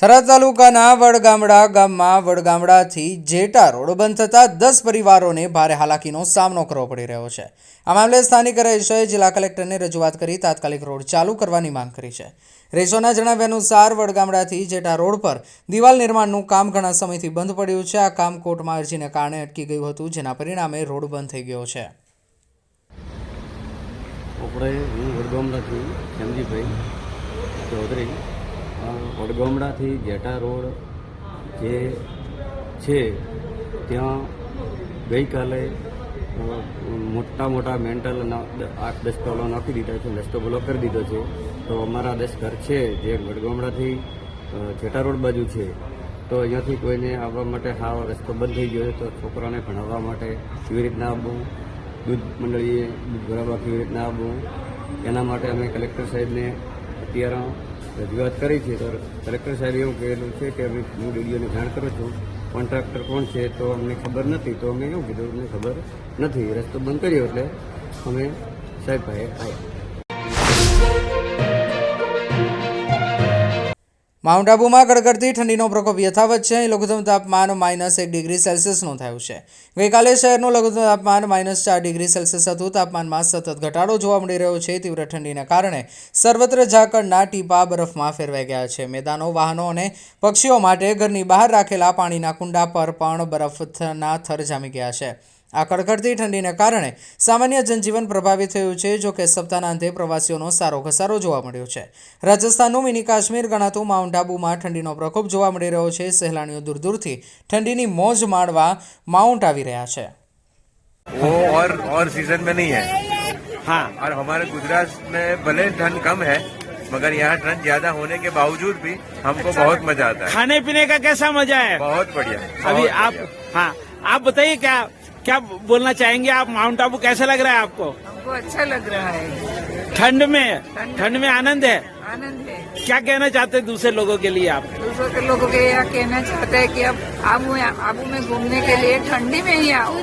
થરાદ તાલુકાના વડગામડા ગામમાં વડગામડાથી Jetta road બંધ થતાં દસ પરિવારોને ભારે હાલાકીનો સામનો કરવો પડી રહ્યો છે. આ મામલે સ્થાનિક રહીશોએ જિલ્લા કલેક્ટરને રજૂઆત કરી તાત્કાલિક રોડ ચાલુ કરવાની માંગ કરી છે. રહીશોના જણાવ્યા અનુસાર વડગામડાથી જેટા રોડ પર દિવાલ નિર્માણનું કામ ઘણા સમયથી બંધ પડ્યું છે. આ કામ કોર્ટમાં અરજીને કારણે અટકી ગયું હતું, જેના પરિણામે રોડ બંધ થઈ ગયો છે. આપણે હું વડગામડાથી શ્યામજીભાઈ ચૌધરી વડગામડાથી જેટા રોડ જે છે, ત્યાં ગઈકાલે મોટા મોટા મેન્ટલ આઠ દસ ટોલો નાખી દીધા છે, રસ્તો બ્લોક કરી દીધો છે. તો અમારા દસ ઘર છે, જે વડગામડાથી જેટા રોડ બાજુ છે. તો અહીંયાથી કોઈને આવવા માટે હા રસ્તો બંધ થઈ ગયો તો છોકરાને ભણાવવા માટે કેવી રીતના આવવું દૂધ મંડળીએ દૂધ ભરાવવા કેવી રીતના આવવું એના માટે અમે કલેક્ટર સાહેબને અત્યારે રજૂઆત કરી છે. તો કલેક્ટર સાહેબ એવું કહેલું છે કે અમે હું ડીડીઓને જાણ કરું છું. કોન્ટ્રાક્ટર કોણ છે તો અમને ખબર નથી. તો અમે એવું કીધું, અમને ખબર નથી. રસ્તો બંધ કર્યો એટલે અમે સાહેબ ભાઈ આવ્યા. માઉન્ટ આબુમાં કડકડતી ઠંડીનો પ્રકોપ યથાવત છે. લઘુત્તમ તાપમાન માઇનસ એક ડિગ્રી સેલ્સિયસ નોંધાયું છે. ગઈકાલે શહેરનું લઘુત્તમ તાપમાન માઇનસ ચાર ડિગ્રી સેલ્સિયસ હતું. તાપમાનમાં સતત ઘટાડો જોવા મળી રહ્યો છે. તીવ્ર ઠંડીને કારણે સર્વત્ર ઝાકળના ટીપા બરફમાં ફેરવાઈ ગયા છે. મેદાનો, વાહનો અને પક્ષીઓ માટે ઘરની બહાર રાખેલા પાણીના કુંડા પર પણ બરફના થર જામી ગયા છે. આ કડકડતી ઠંડીને કારણે સામાન્ય જનજીવન પ્રભાવિત થયું છે જો કે સપ્તાહના અંતે પ્રવાસીઓનો સારો ઘસારો જોવા મળ્યો છે રાજસ્થાનનું મિની કાશ્મીર ગણાતું માઉન્ટ આબુમાં ઠંડીનો પ્રકોપ જોવા મળી રહ્યો છે સહેલાણીઓ દૂર દૂરથી ઠંડીની મોજ માણવા માઉન્ટ આવી રહ્યા છે वो और और सीजन में नहीं है हाँ और हमारे गुजरात में भले ठंड कम है मगर यहाँ ठंड ज्यादा होने के बावजूद भी हमको बहुत मजा आता है खाने पीने का कैसा मजा है बहुत बढ़िया अभी बहुत आप बढ़िया। हाँ आप बताइए क्या क्या बोलना चाहेंगे आप? माउंट आबू कैसा लग रहा है आपको? हमको अच्छा लग रहा है। ठंड में ठंड में। आनंद है? आनंद है। क्या कहना चाहते हैं दूसरे लोगों के लिए आप? दूसरों के लोगों के यहाँ कहना चाहते हैं कि अब आबू आबू में घूमने के लिए ठंडी में ही आओ।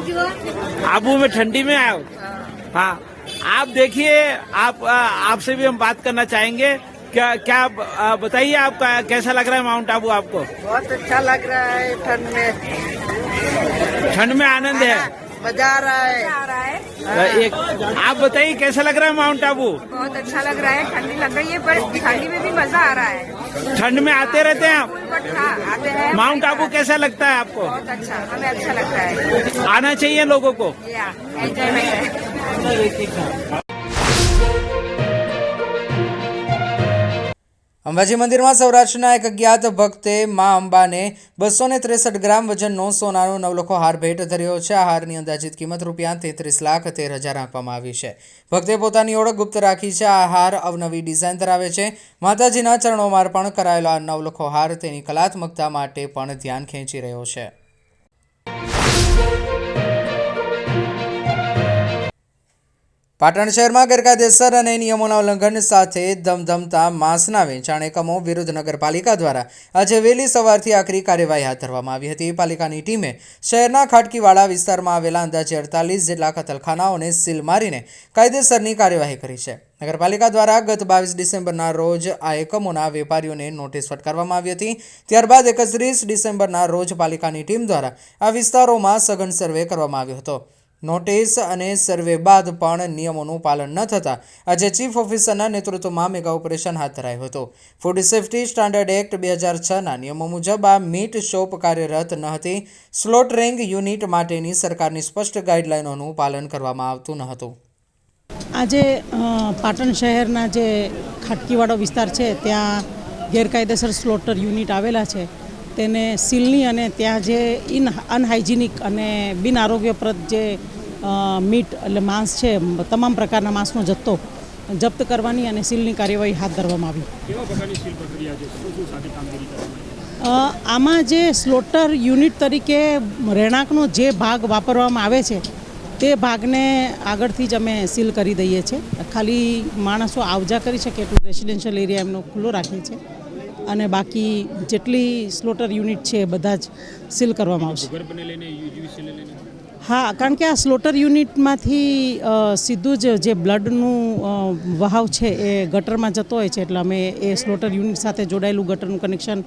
आबू में ठंडी में आओ? हाँ। आप देखिए आप आपसे भी हम बात करना चाहेंगे। क्या क्या बताइए आपका कैसा लग रहा है माउंट आबू आपको? बहुत अच्छा लग रहा है ठंड में। ठंड में आनंद है। मज़ा आ रहा है। आ रहा है। एक आप बताइए कैसा लग रहा है माउंट आबू बहुत अच्छा लग रहा है ठंडी लग रही है पर ठंडी में भी मज़ा आ रहा है। ठंड में आते रहते हैं आप? हाँ आते हैं। माउंट आबू कैसा लगता है आपको? बहुत अच्छा हमें अच्छा लगता है। आना चाहिए लोगों को। અંબાજી મંદિરમાં સૌરાષ્ટ્રના એક અજ્ઞાત ભક્તે મા અંબાને બસો ને ત્રેસઠ ગ્રામ વજનનો સોનાનો નવલખો હાર ભેટ ધર્યો છે. આ હારની અંદાજિત કિંમત રૂપિયા તેત્રીસ લાખ તેર હજાર આપવામાં આવી છે. ભક્તે પોતાની ઓળખ ગુપ્ત રાખી છે. આ હાર અવનવી ડિઝાઇન ધરાવે છે. માતાજીના ચરણોમાં અર્પણ કરાયેલો આ નવલખો હાર તેની કલાત્મકતા માટે પણ ધ્યાન ખેંચી રહ્યો છે. પાટણ શહેરમાં ગેરકાયદેસર અને નિયમોના ઉલ્લંઘન સાથે ધમધમતા માંસના વેચાણ એકમો વિરુદ્ધ નગરપાલિકા દ્વારા આજે વહેલી સવારથી આકરી કાર્યવાહી હાથ ધરવામાં આવી હતી. પાલિકાની ટીમે શહેરના ખાટકીવાડા વિસ્તારમાં આવેલા અંદાજે અડતાલીસ જેટલા કતલખાનાઓને સીલ મારીને કાયદેસરની કાર્યવાહી કરી છે. નગરપાલિકા દ્વારા ગત બાવીસ ડિસેમ્બરના રોજ આ એકમોના વેપારીઓને નોટિસ ફટકારવામાં આવી હતી. ત્યારબાદ એકત્રીસ ડિસેમ્બરના રોજ પાલિકાની ટીમ દ્વારા આ વિસ્તારોમાં સઘન સર્વે કરવામાં આવ્યો હતો. નોટિસ અને સર્વે બાદ પણ નિયમોનું પાલન ન થતાં આજે ચીફ ઓફિસરના નેતૃત્વમાં મેગા ઓપરેશન હાથ ધરાયું હતું. ફૂડ સેફ્ટી સ્ટાન્ડર્ડ એક્ટ બે હજાર છના નિયમો મુજબ આ મીટ શોપ કાર્યરત ન હતી. સ્લોટરિંગ યુનિટ માટેની સરકારની સ્પષ્ટ ગાઈડલાઇનોનું પાલન કરવામાં આવતું ન હતું. આજે પાટણ શહેરના જે ખાટકીવાડો વિસ્તાર છે, ત્યાં ગેરકાયદેસર સ્લોટર યુનિટ આવેલા છે. તેને સીલની અને ત્યાં જે ઇન, અનહાઇજિનિક અને બિન આરોગ્યપ્રદ જે મીટ એટલે માંસ છે તમામ પ્રકારના માંસનો જથ્થો જપ્ત કરવાની અને સીલની કાર્યવાહી હાથ ધરવામાં આવી. આમાં જે સ્લોટર યુનિટ તરીકે રહેણાંકનો જે ભાગ વાપરવામાં આવે છે તે ભાગને આગળથી જ અમે સીલ કરી દઈએ છીએ. ખાલી માણસો આવજા કરી શકે એટલું રેસિડેન્શિયલ એરિયા એમનો ખુલ્લો રાખીએ છીએ અને બાકી જેટલી સ્લોટર યુનિટ છે એ બધા જ સીલ કરવામાં આવશે. હા, કારણ કે આ સ્લોટર યુનિટમાંથી સીધું જ જે બ્લડનું વહાવ છે એ ગટરમાં જતો હોય છે, એટલે અમે એ સ્લોટર યુનિટ સાથે જોડાયેલું ગટરનું કનેક્શન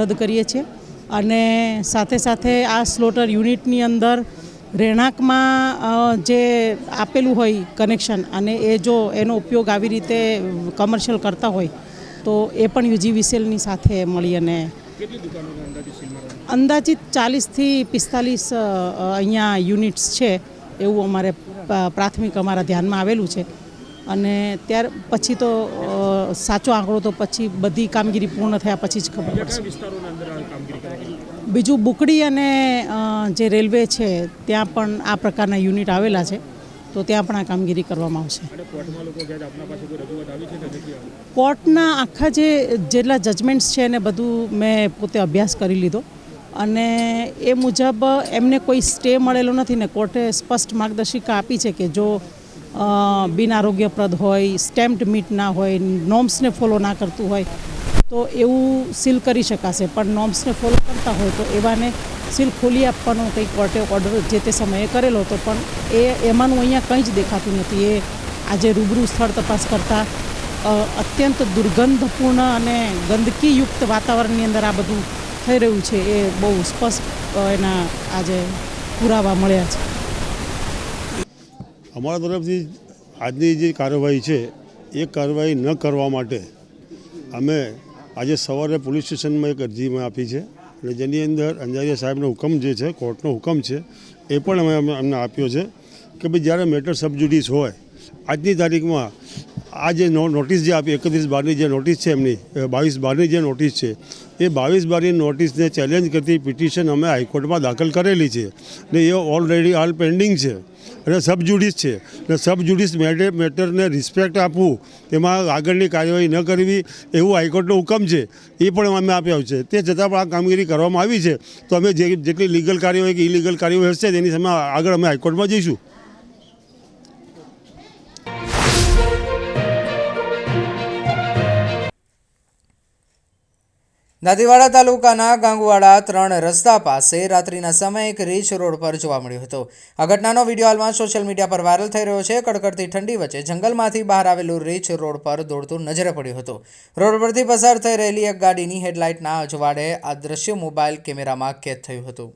રદ કરીએ છીએ. અને સાથે સાથે આ સ્લોટર યુનિટની અંદર રહેણાંકમાં જે આપેલું હોય કનેક્શન અને એ જો એનો ઉપયોગ આવી રીતે કમર્શિયલ કરતા હોય, તો એ પણ યુજીવીસીએલની સાથે મળી અને અંદાજિત ચાલીસથી પિસ્તાલીસ અહીંયા યુનિટ્સ છે એવું અમારે પ્રાથમિક અમારા ધ્યાનમાં આવેલું છે. અને ત્યાર પછી તો સાચો આંકડો તો પછી બધી કામગીરી પૂર્ણ થયા પછી જ ખબર પડશે. બીજું બુકડી અને જે રેલવે છે ત્યાં પણ આ પ્રકારના યુનિટ આવેલા છે. તો ત્યાં પણ આ કામગીરી કરવામાં આવશે. કોર્ટના આખા જે જેટલા જજમેન્ટ્સ છે એને બધું મેં પોતે અભ્યાસ કરી લીધો. અને એ મુજબ એમને કોઈ સ્ટે મળેલો નથી ને કોર્ટે સ્પષ્ટ માર્ગદર્શિકા આપી છે કે જો બિન આરોગ્યપ્રદ હોય સ્ટેમ્પ્ડ મીટ ના હોય નોમ્સને ફોલો ના કરતું હોય તો એવું સીલ કરી શકાશે. પણ નોમ્સને ફોલો કરતા હોય તો એવાને સીલ ખોલી આપવાનો કંઈક કોર્ટે ઓર્ડર જે તે સમયે કરેલો હતો. પણ એ એમાંનું અહીંયા કંઈ જ દેખાતું નથી. એ આજે રૂબરૂ સ્થળ તપાસ કરતાં અત્યંત દુર્ગંધપૂર્ણ અને ગંદકીયુક્ત વાતાવરણની અંદર આ બધું થઈ રહ્યું છે. એ બહુ સ્પષ્ટ એના આજે પુરાવા મળ્યા છે. અમારા તરફથી આજની જે કાર્યવાહી છે, એ કાર્યવાહી ન કરવા માટે અમે આજે સવારે પોલીસ સ્ટેશનમાં એક અરજી આપી છે. અને જેની અંદર અંજારિયા સાહેબનો હુકમ જે છે, કોર્ટનો હુકમ છે, એ પણ અમે અમે અમને આપ્યો છે કે ભાઈ જ્યારે મેટર સબજુડિસ હોય, આજની તારીખમાં આ જે નોટિસ જે આપી, એકત્રીસ બારની જે નોટિસ છે એમની બાવીસ બારની જે નોટિસ છે એ બાવીસ બારની નોટિસને ચેલેન્જ કરતી પિટિશન અમે હાઈકોર્ટમાં દાખલ કરેલી છે. ને એ ઓલરેડી હાલ પેન્ડિંગ છે. અને સબજુડિસ છે. અને સબજુડિસ મેટર મેટરને રિસ્પેક્ટ આપવું તેમાં આગળની કાર્યવાહી ન કરવી, એવું હાઈકોર્ટનો હુકમ છે. એ પણ અમે આપ્યા છે. તે છતાં પણ આ કામગીરી કરવામાં આવી છે. તો અમે જેટલી લીગલ કાર્યવાહી કે ઇલીગલ કાર્યવાહી હશે તેની સામે આગળ અમે હાઈકોર્ટમાં જઈશું. દાંતીવાડા તાલુકાના ગાંગુવાડા ત્રણ રસ્તા પાસે રાત્રિના સમયે એક રીચ રોડ પર જોવા મળ્યો હતો. આ ઘટનાનો વીડિયો હાલમાં સોશિયલ મીડિયા પર વાયરલ થઈ રહ્યો છે. કડકડતી ઠંડી વચ્ચે જંગલમાંથી બહાર આવેલું રીચ રોડ પર દોડતું નજરે પડ્યું હતું. રોડ પરથી પસાર થઈ રહેલી એક ગાડીની હેડલાઇટના અજવાળે આ દ્રશ્ય મોબાઈલ કેમેરામાં કેદ થયું હતું.